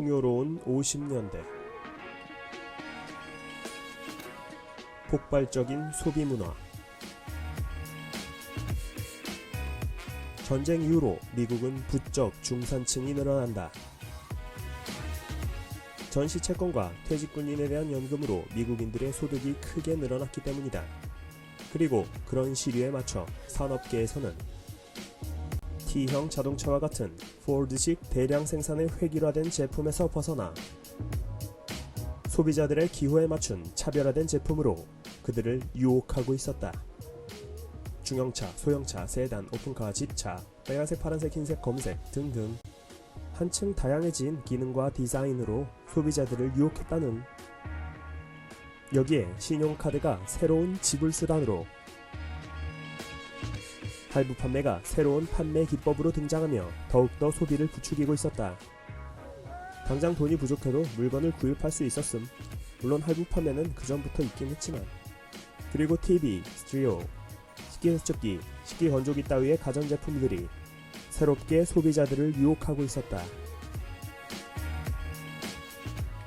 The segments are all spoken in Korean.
풍요로운 50년대 폭발적인 소비 문화 전쟁 이후로 미국은 부쩍 중산층이 늘어난다. 전시 채권과 퇴직군인에 대한 연금으로 미국인들의 소득이 크게 늘어났기 때문이다. 그리고 그런 시류에 맞춰 산업계에서는 T형 자동차와 같은 포드식 대량 생산의 획일화된 제품에서 벗어나 소비자들의 기호에 맞춘 차별화된 제품으로 그들을 유혹하고 있었다. 중형차, 소형차, 세단, 오픈카, 집차, 빨간색, 파란색, 흰색, 검색 등등 한층 다양해진 기능과 디자인으로 소비자들을 유혹했다는 여기에 신용카드가 새로운 지불 수단으로 할부 판매가 새로운 판매 기법으로 등장하며 더욱더 소비를 부추기고 있었다. 당장 돈이 부족해도 물건을 구입할 수 있었음. 물론 할부 판매는 그전부터 있긴 했지만. 그리고 TV, 스트리오, 식기세척기, 식기건조기 따위의 가전제품들이 새롭게 소비자들을 유혹하고 있었다.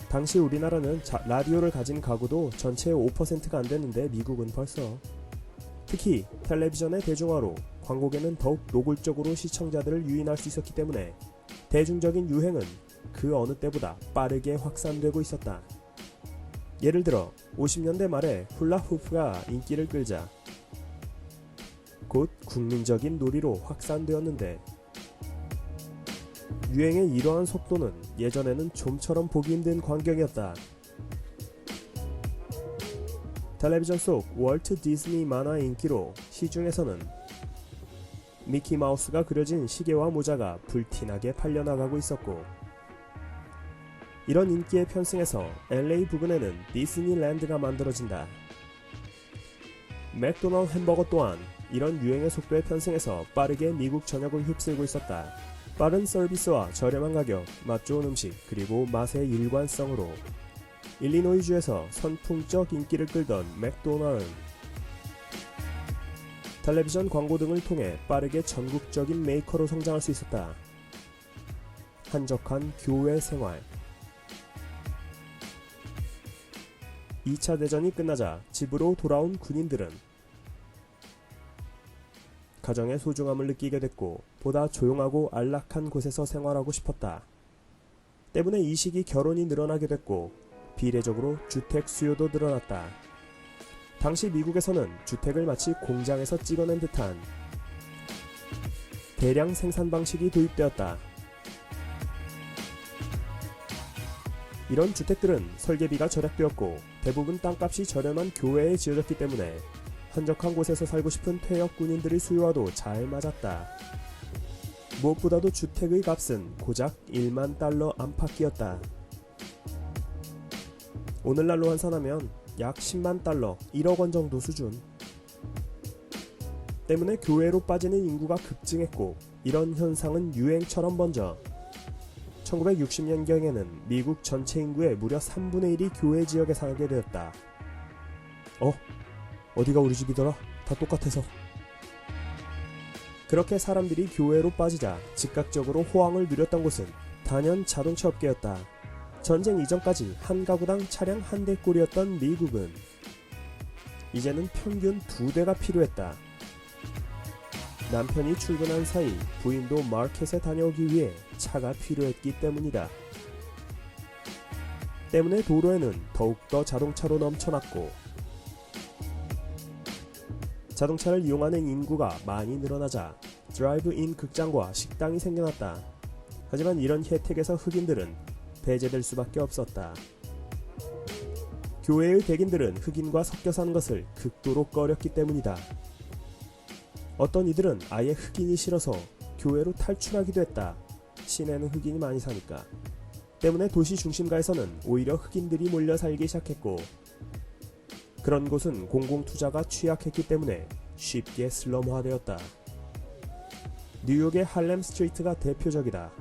당시 우리나라는 자- 라디오를 가진 가구도 전체의 5%가 안 됐는데 미국은 벌써 특히 텔레비전의 대중화로 광고계는 더욱 노골적으로 시청자들을 유인할 수 있었기 때문에 대중적인 유행은 그 어느 때보다 빠르게 확산되고 있었다. 예를 들어 50년대 말에 훌라후프가 인기를 끌자 곧 국민적인 놀이로 확산되었는데 유행의 이러한 속도는 예전에는 좀처럼 보기 힘든 광경이었다. 텔레비전 속 월트 디즈니 만화 인기로 시중에서는 미키 마우스가 그려진 시계와 모자가 불티나게 팔려나가고 있었고 이런 인기에 편승해서 LA 부근에는 디즈니랜드가 만들어진다. 맥도날드 햄버거 또한 이런 유행의 속도에 편승해서 빠르게 미국 전역을 휩쓸고 있었다. 빠른 서비스와 저렴한 가격, 맛 좋은 음식, 그리고 맛의 일관성으로 일리노이주에서 선풍적 인기를 끌던 맥도날드는 텔레비전 광고 등을 통해 빠르게 전국적인 메이커로 성장할 수 있었다. 한적한 교회 생활 2차 대전이 끝나자 집으로 돌아온 군인들은 가정의 소중함을 느끼게 됐고 보다 조용하고 안락한 곳에서 생활하고 싶었다. 때문에 이 시기 결혼이 늘어나게 됐고 비례적으로 주택 수요도 늘어났다. 당시 미국에서는 주택을 마치 공장에서 찍어낸 듯한 대량 생산 방식이 도입되었다. 이런 주택들은 설계비가 절약되었고 대부분 땅값이 저렴한 교외에 지어졌기 때문에 한적한 곳에서 살고 싶은 퇴역 군인들의 수요와도 잘 맞았다. 무엇보다도 주택의 값은 고작 1만 달러 안팎이었다. 오늘날로 환산하면 약 10만 달러, 1억 원 정도 수준. 때문에 교외로 빠지는 인구가 급증했고 이런 현상은 유행처럼 번져 1960년경에는 미국 전체 인구의 무려 3분의 1이 교외 지역에 살게 되었다. 어? 어디가 우리 집이더라? 다 똑같아서. 그렇게 사람들이 교외로 빠지자 즉각적으로 호황을 누렸던 곳은 단연 자동차 업계였다. 전쟁 이전까지 한 가구당 차량 한 대꼴이었던 미국은 이제는 평균 두 대가 필요했다. 남편이 출근한 사이 부인도 마켓에 다녀오기 위해 차가 필요했기 때문이다. 때문에 도로에는 더욱더 자동차로 넘쳐났고 자동차를 이용하는 인구가 많이 늘어나자 드라이브인 극장과 식당이 생겨났다. 하지만 이런 혜택에서 흑인들은 배제될 수밖에 없었다. 교회의 백인들은 흑인과 섞여 사는 것을 극도로 꺼렸기 때문이다. 어떤 이들은 아예 흑인이 싫어서 교회로 탈출하기도 했다. 시내는 흑인이 많이 사니까. 때문에 도시 중심가에서는 오히려 흑인들이 몰려 살기 시작했고 그런 곳은 공공투자가 취약했기 때문에 쉽게 슬럼화되었다. 뉴욕의 할렘 스트리트가 대표적이다.